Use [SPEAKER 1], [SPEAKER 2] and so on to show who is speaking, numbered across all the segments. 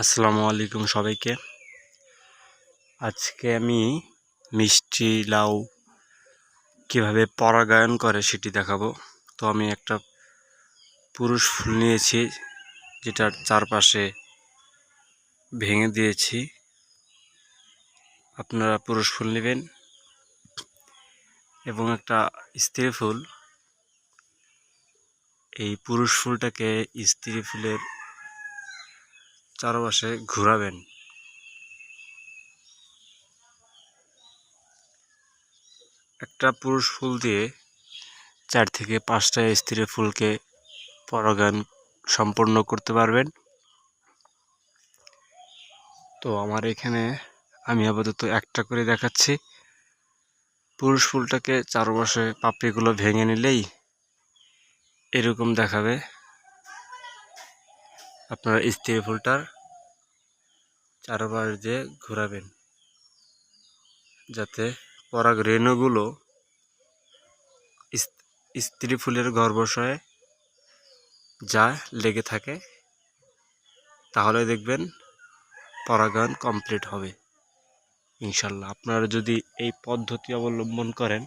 [SPEAKER 1] আসসালামু আলাইকুম সবাইকে। আজকে আমি মিষ্টি লাউ কীভাবে পরাগায়ন করে সেটি দেখাবো। তো আমি একটা পুরুষ ফুল নিয়েছি, যেটার চারপাশে ভেঙে দিয়েছি। আপনারা পুরুষ ফুল নেবেন এবং একটা স্ত্রী ফুল। এই পুরুষ ফুলটাকে স্ত্রী ফুলের চারপাশে ঘোরাবেন। একটা পুরুষ ফুল দিয়ে চার থেকে পাঁচটা স্ত্রী ফুলকে পরাগায়ন সম্পূর্ণ করতে পারবেন। তো আমার এখানে আমি আপাতত একটা করে দেখাচ্ছি। পুরুষ ফুলটাকে চারপাশে পাপড়িগুলো ভেঙে নিলেই এরকম দেখাবে। আপনারা স্ত্রী ফুলটার চারপাশ দিয়ে ঘোরাবেন, যাতে পরাগ রেণুগুলো স্ত্রী ফুলের গর্ভাশয়ে যা লেগে থাকে, তাহলে দেখবেন পরাগায়ন কমপ্লিট হবে। ইনশাল্লাহ আপনারা যদি এই পদ্ধতি অবলম্বন করেন,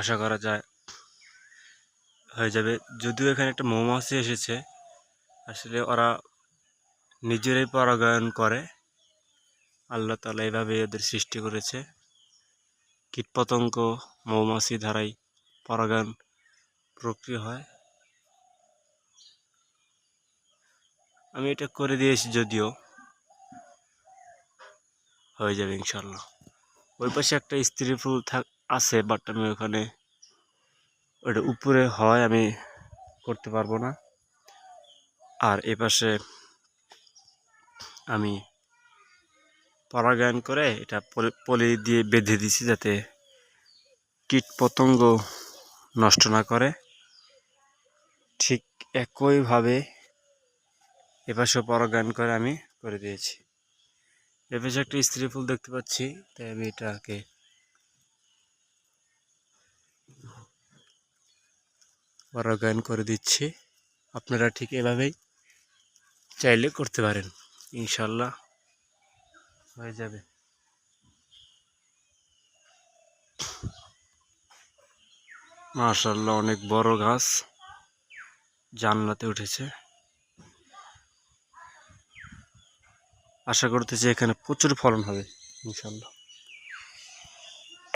[SPEAKER 1] আশা করা যায়, হয়ে যাবে। যদিও এখানে একটা মৌমাছি এসেছে আসলে ওরা নিজেরাই পরাগায়ন করে। আল্লাহ তালা এভাবে এদের সৃষ্টি করেছে। কীটপতঙ্গ, মৌমাছি ধারাই পরাগায়ন প্রক্রিয়া হয়। আমি এটা করে দিয়েছি যদিও হয়ে যাবে ইনশাল্লাহ ওই পাশে একটা স্ত্রী ফুল থাক আছে বাট আমি ওখানে, ওটা উপরে হয় আমি করতে পারব না। আর এ পাশে আমি পরাগায়ন করে এটা পলি দিয়ে বেঁধে দিছি যাতে কীট পতঙ্গ নষ্ট না করে। ঠিক একইভাবে এপাশেও পরাগায়ন করে আমি করে দিয়েছি। এপাশে একটা স্ত্রী ফুল দেখতে পাচ্ছি, তাই আমি এটাকে পরাগায়ন করে দিচ্ছি। আপনারা ঠিক এভাবেই চাইলে করতে পারেন। ইনশাল্লাহ হয়ে যাবে। মাশাল্লাহ, অনেক বড় গাছ জানলাতে উঠেছে। আশা করতেছি এখানে প্রচুর ফলন হবে, ইনশাল্লাহ।